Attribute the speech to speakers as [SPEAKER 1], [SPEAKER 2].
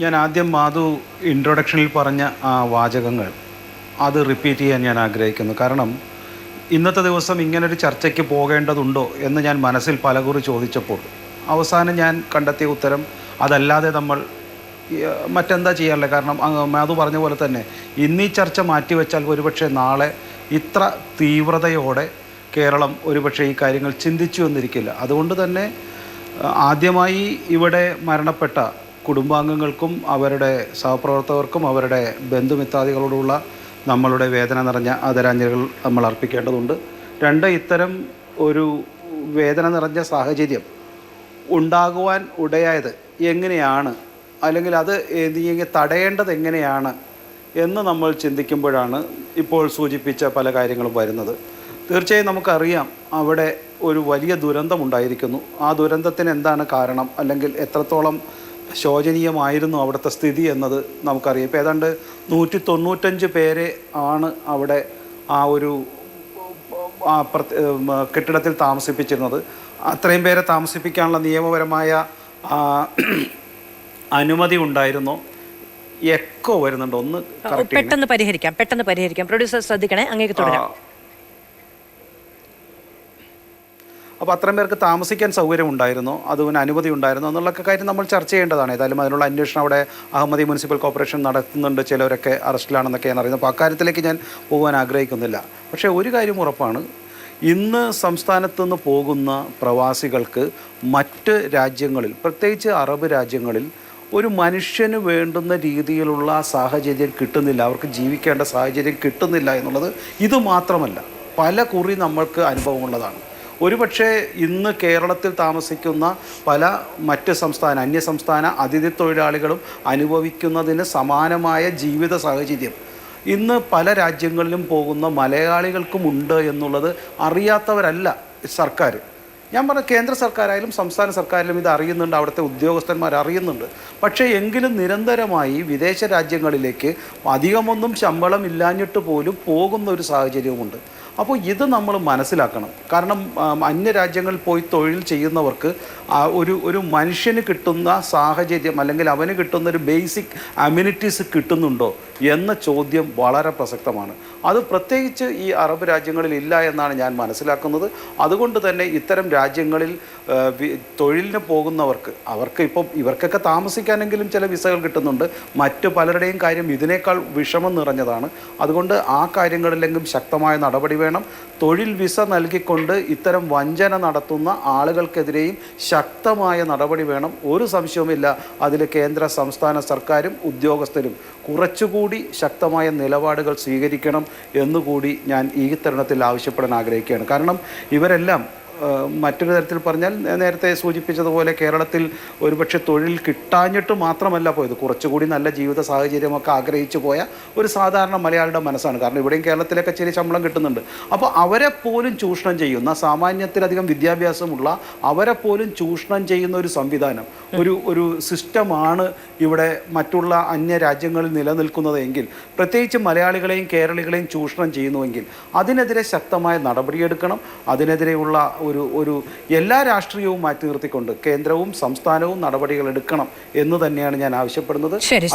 [SPEAKER 1] ഞാൻ ആദ്യം മാധു ഇൻട്രൊഡക്ഷനിൽ പറഞ്ഞ ആ വാചകങ്ങൾ അത് റിപ്പീറ്റ് ചെയ്യാൻ ഞാൻ ആഗ്രഹിക്കുന്നു. കാരണം ഇന്നത്തെ ദിവസം ഇങ്ങനൊരു ചർച്ചയ്ക്ക് പോകേണ്ടതുണ്ടോ എന്ന് ഞാൻ മനസ്സിൽ പലകുറി ചോദിച്ചപ്പോൾ അവസാനം ഞാൻ കണ്ടെത്തിയ ഉത്തരം അതല്ലാതെ നമ്മൾ മറ്റെന്താ ചെയ്യാറില്ല കാരണം? മാധു പറഞ്ഞ പോലെ തന്നെ ഇന്നീ ചർച്ച മാറ്റിവെച്ചാൽ ഒരുപക്ഷെ നാളെ ഇത്ര തീവ്രതയോടെ കേരളം ഒരുപക്ഷെ ഈ കാര്യങ്ങൾ ചിന്തിച്ചു എന്നിരിക്കില്ല. അതുകൊണ്ട് തന്നെ ആദ്യമായി ഇവിടെ മരണപ്പെട്ട കുടുംബാംഗങ്ങൾക്കും അവരുടെ സഹപ്രവർത്തകർക്കും അവരുടെ ബന്ധുമിത്താദികളോടുള്ള നമ്മളുടെ വേദന നിറഞ്ഞ ആദരാഞ്ജലികൾ നമ്മൾ അർപ്പിക്കേണ്ടതുണ്ട്. രണ്ട് ഇത്തരം ഒരു വേദന നിറഞ്ഞ സാഹചര്യം ഉണ്ടാകുവാൻ ഉടയായത് എങ്ങനെയാണ്? അല്ലെങ്കിൽ അത് തടയേണ്ടത് എങ്ങനെയാണ് എന്ന് നമ്മൾ ചിന്തിക്കുമ്പോഴാണ് ഇപ്പോൾ സൂചിപ്പിച്ച പല കാര്യങ്ങളും വരുന്നത്. തീർച്ചയായും നമുക്കറിയാം അവിടെ ഒരു വലിയ ദുരന്തമുണ്ടായിരിക്കുന്നു ആ ദുരന്തത്തിന് എന്താണ് കാരണം? അല്ലെങ്കിൽ എത്രത്തോളം ശോചനീയമായിരുന്നു അവിടുത്തെ സ്ഥിതി എന്നത് നമുക്കറിയാം. ഇപ്പോൾ ഏതാണ്ട് നൂറ്റി തൊണ്ണൂറ്റഞ്ച് പേരെ ആണ് അവിടെ ആ ഒരു കെട്ടിടത്തിൽ താമസിപ്പിച്ചിരുന്നത്. അത്രയും പേരെ താമസിപ്പിക്കാനുള്ള നിയമപരമായ അനുമതി ഉണ്ടായിരുന്നു? എക്കോ വരുന്നുണ്ട്. ഒന്ന്
[SPEAKER 2] പെട്ടെന്ന് പരിഹരിക്കാം. പെട്ടെന്ന് പരിഹരിക്കാം. പ്രൊഡ്യൂസർ ശ്രദ്ധിക്കണേ. അങ്ങേക്ക് തുടരാം.
[SPEAKER 1] അപ്പോൾ അത്രയും പേർക്ക് താമസിക്കാൻ സൗകര്യം ഉണ്ടായിരുന്നോ അതിന് അനുമതി ഉണ്ടായിരുന്നോ എന്നുള്ളൊക്കെ കാര്യം നമ്മൾ ചർച്ച ചെയ്യേണ്ടതാണ്. ഏതായാലും അതിനുള്ള അന്വേഷണം അവിടെ അഹമ്മദി മുനിസിപ്പൽ കോർപ്പറേഷൻ നടത്തുന്നുണ്ട് ചിലവരൊക്കെ അറസ്റ്റിലാണെന്നൊക്കെ ഞാൻ അറിയുന്നത്. അപ്പോൾ അക്കാര്യത്തിലേക്ക് ഞാൻ പോകാൻ ആഗ്രഹിക്കുന്നില്ല. പക്ഷേ ഒരു കാര്യം ഉറപ്പാണ് ഇന്ന് സംസ്ഥാനത്തു നിന്ന് പോകുന്ന പ്രവാസികൾക്ക് മറ്റ് രാജ്യങ്ങളിൽ പ്രത്യേകിച്ച് അറബ് രാജ്യങ്ങളിൽ ഒരു മനുഷ്യന് വേണ്ടുന്ന രീതിയിലുള്ള സാഹചര്യം കിട്ടുന്നില്ല. അവർക്ക് ജീവിക്കേണ്ട സാഹചര്യം കിട്ടുന്നില്ല എന്നുള്ളത് ഇത് മാത്രമല്ല പല കുറി നമ്മൾക്ക് അനുഭവമുള്ളതാണ്. ഒരുപക്ഷെ ഇന്ന് കേരളത്തിൽ താമസിക്കുന്ന പല മറ്റ് സംസ്ഥാന അന്യ സംസ്ഥാന അതിഥി തൊഴിലാളികളും അനുഭവിക്കുന്നതിന് സമാനമായ ജീവിത സാഹചര്യം. ഇന്ന് പല രാജ്യങ്ങളിലും പോകുന്ന മലയാളികൾക്കും ഉണ്ട് എന്നുള്ളത് അറിയാത്തവരല്ല സർക്കാർ. ഞാൻ പറഞ്ഞ കേന്ദ്ര സർക്കാരായാലും സംസ്ഥാന സർക്കാരിലും ഇത് അറിയുന്നുണ്ട് അവിടുത്തെ ഉദ്യോഗസ്ഥന്മാർ അറിയുന്നുണ്ട്. പക്ഷേ എങ്കിലും നിരന്തരമായി വിദേശ രാജ്യങ്ങളിലേക്ക് അധികമൊന്നും ശമ്പളം ഇല്ലാഞ്ഞിട്ട് പോലും പോകുന്ന ഒരു സാഹചര്യവുമുണ്ട്. അപ്പോൾ ഇത് നമ്മൾ മനസ്സിലാക്കണം. കാരണം അന്യ രാജ്യങ്ങളിൽ പോയി തൊഴിൽ ചെയ്യുന്നവർക്ക് ഒരു ഒരു മനുഷ്യന് കിട്ടുന്ന സാഹചര്യം അല്ലെങ്കിൽ അവന് കിട്ടുന്ന ഒരു ബേസിക് അമ്യൂണിറ്റീസ് കിട്ടുന്നുണ്ടോ എന്ന ചോദ്യം വളരെ പ്രസക്തമാണ്. അത് പ്രത്യേകിച്ച് ഈ അറബ് രാജ്യങ്ങളിൽ ഇല്ല എന്നാണ് ഞാൻ മനസ്സിലാക്കുന്നത്. അതുകൊണ്ട് തന്നെ ഇത്തരം രാജ്യങ്ങളിൽ തൊഴിലിന് പോകുന്നവർക്ക് അവർക്ക് ഇപ്പം ഇവർക്കൊക്കെ താമസിക്കാനെങ്കിലും ചില വിസകൾ കിട്ടുന്നുണ്ട്. മറ്റു പലരുടെയും കാര്യം ഇതിനേക്കാൾ വിഷമം നിറഞ്ഞതാണ്. അതുകൊണ്ട് ആ കാര്യങ്ങളിലെങ്കിലും ശക്തമായ നടപടി വേണം. തൊഴിൽ വിസ നൽകിക്കൊണ്ട് ഇത്തരം വഞ്ചന നടത്തുന്ന ആളുകൾക്കെതിരെയും ശക്തമായ നടപടി വേണം. ഒരു സംശയവുമില്ല. അതിൽ കേന്ദ്ര സംസ്ഥാന സർക്കാരും ഉദ്യോഗസ്ഥരും കുറച്ചുകൂടി ശക്തമായ നിലപാടുകൾ സ്വീകരിക്കണം എന്നുകൂടി ഞാൻ ഈ തരുണത്തിൽ ആവശ്യപ്പെടാൻ ആഗ്രഹിക്കുകയാണ്. കാരണം ഇവരെല്ലാം മറ്റൊരു തരത്തിൽ പറഞ്ഞാൽ നേരത്തെ സൂചിപ്പിച്ചതുപോലെ കേരളത്തിൽ ഒരുപക്ഷെ തൊഴിൽ കിട്ടാഞ്ഞിട്ട് മാത്രമല്ല പോയത്. കുറച്ചുകൂടി നല്ല ജീവിത സാഹചര്യമൊക്കെ ആഗ്രഹിച്ചു പോയ ഒരു സാധാരണ മലയാളിയുടെ മനസ്സാണ്. കാരണം ഇവിടെയും കേരളത്തിലൊക്കെ ചെറിയ ശമ്പളം കിട്ടുന്നുണ്ട്. അപ്പോൾ അവരെ പോലും ചൂഷണം ചെയ്യുന്ന സാമാന്യത്തിലധികം വിദ്യാഭ്യാസമുള്ള അവരെ പോലും ചൂഷണം ചെയ്യുന്ന ഒരു സംവിധാനം ഒരു ഒരു സിസ്റ്റമാണ് ഇവിടെ മറ്റുള്ള അന്യ രാജ്യങ്ങളിൽ നിലനിൽക്കുന്നത് എങ്കിൽ പ്രത്യേകിച്ച് മലയാളികളെയും കേരളികളെയും ചൂഷണം ചെയ്യുന്നുവെങ്കിൽ അതിനെതിരെ ശക്തമായ നടപടിയെടുക്കണം. അതിനെതിരെയുള്ള ഒരു ഒരു എല്ലാ രാഷ്ട്രീയവും മാറ്റി നിർത്തിക്കൊണ്ട് കേന്ദ്രവും സംസ്ഥാനവും നടപടികൾ എടുക്കണം എന്ന് തന്നെയാണ് ഞാൻ ആവശ്യപ്പെടുന്നത്.